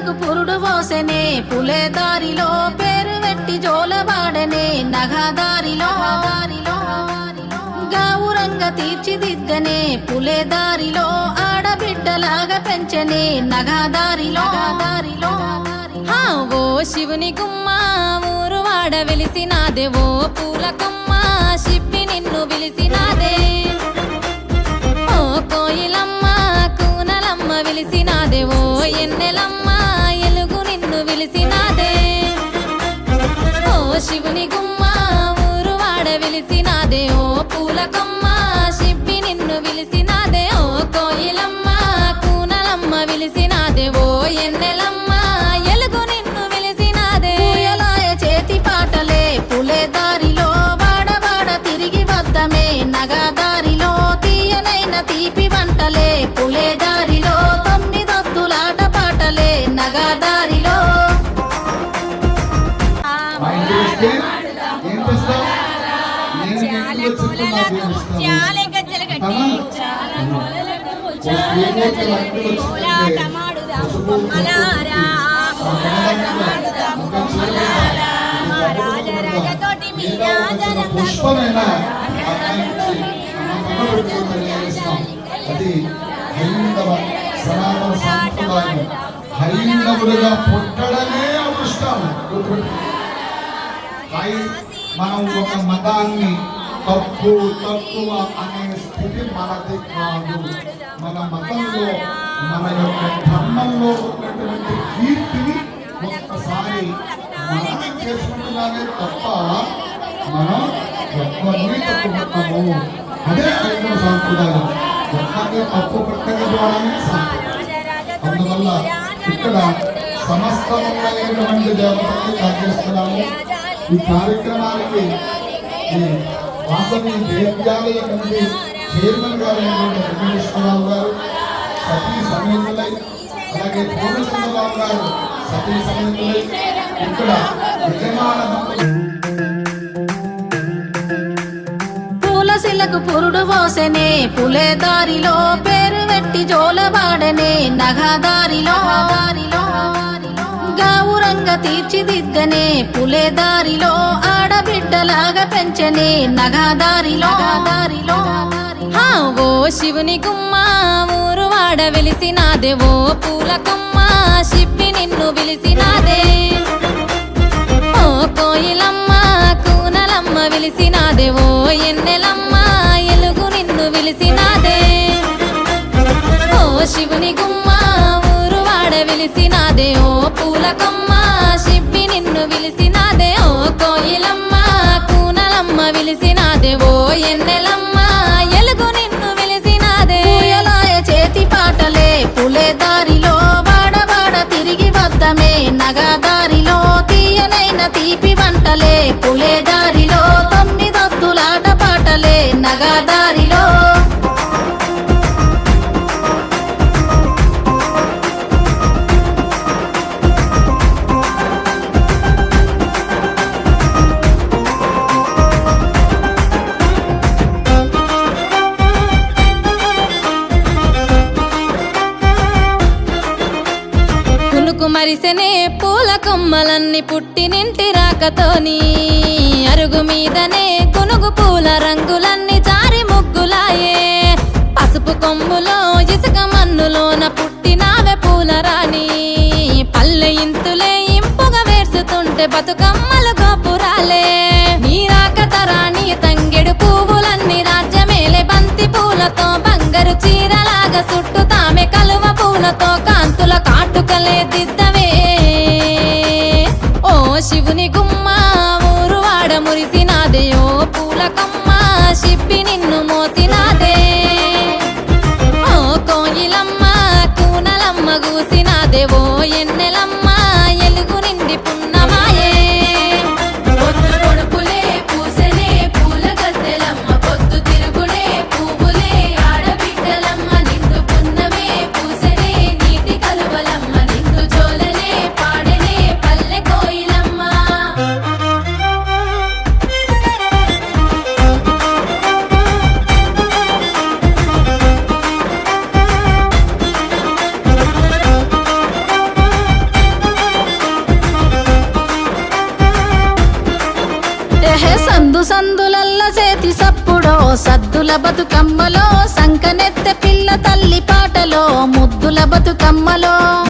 తులసిలకు పురుడు పోసెనే పులే దారిలో పేరు వెట్టి జోలబాడనే నగదారిలో దారిలో గౌరంగ తీర్చిదిద్దనే పులే దారిలో ఆడబిడ్డలాగా పెంచనే నగదారిలో దారిలో హా, ఓ శివుని గుమ్మ ఊరు వాడ వెలిసినాదే ఓ పూలకమ్మ శిప్పి నిన్ను పిలిసినాదే శివుని గుమ్మ ఊరు వాడ వెలిసినదే ఓ పూల కొమ్మ నేను మీ ఇంటికి వచ్చి నాకు ఏమి ఇస్తాను? అమ్మా, ఒక ఏకైక లడ్డు వచ్చిందంటే పసుపు, ఆ కమలంలో ఒక చీర, ఒక లడ్డు కొనుక్కుందాం. ఏదో ఒక పుష్పమైన ఆ అమ్మాయికి ఆ కమ్మ పెట్టుకొని చేస్తాం. అది హైందవ సనాతన సాంప్రదాయం హైందవుడిగా పుట్టడమే అదృష్టం మనం ఒక మతాన్ని తప్పు తక్కువ అనే స్థితి మనది కాదు. మన మతంలో మన యొక్క ధర్మంలో ఉన్నటువంటి కీర్తిని ఒక్కసారి మనం చేసుకుంటున్నామే తప్ప మనం ఎవరిని తప్పు పట్టము. అదే ఐదవ సాంప్రదాయం. ఒక్కరిని తప్పు పట్టడం ద్వారానే సాంప్రదాయం అందువల్ల ఇక్కడ సమస్తమైనటువంటి దేవతల్ని కాకేస్తున్నాము ఈ కార్యక్రమానికి వాసవి దేవ్యాలయ కమిటీ చైర్మన్ గారు అయినటువంటి వెంకటేశ్వరరావు గారు సతీ సమేతులై అలాగే పూర్ణచంద్రరావు గారు సతీ సమేతులై ఇక్కడ యజమాన పురుడు పోసెనే పులే దారిలో పేరు వెట్టి జోలబాడనే నగదారిలో దారిలో. గావురంగ తీర్చిదిద్దనే పులే దారిలో ఆడబిడ్డలాగా పెంచనే నగదారిలో. దారిలో హా, ఓ శివుని గుమ్మ ఊరు వాడ వెలిసినాదే. ఓ పూల కొమ్మ శిప్పి నిన్ను విలిసినాదే. ఓ కోయిలమ్మ కూనలమ్మ విలిసినాదే. ఓ ఎన్నెలమ్మ ఎలుగు నిన్ను విలిసినాదే. ఓ శివుని గుమ్మ ఊరు విలిసినాదే ఓ పూలకమ్మ కొమ్మ నిన్ను విలిసినాదే ఓ కోయిలమ్మ కూనలమ్మ విలిసినాదే ఓ కునుకు మరిసెనే పూల కొమ్మలన్నీ పుట్టినింటి రాకతోని అరుగు మీదనే కొనుగు పూల రంగులన్నీ జారి ముగ్గులాయే. పసుపు కొమ్ములో ఇసుక మన్నులోన పుట్టినావే పూల రాణి. పల్లె ఇంతులే ఇంపుగా వేర్చుతుంటే బతుకమ్మలు గోపురాలే. నీ రాకతరాని తంగెడు పువ్వులన్నీ రాజ్యమేలే. బంతి పూలతో బంగారు చీరలాగా చుట్టూ తామె కలువ పూలతో కాంతుల కాటుకలే. హే సందు సందులల్ల చేతి సప్పుడో సద్దుల బతుకమ్మలో సంకనెత్తె పిల్ల తల్లి పాటలో ముద్దుల బతుకమ్మలో.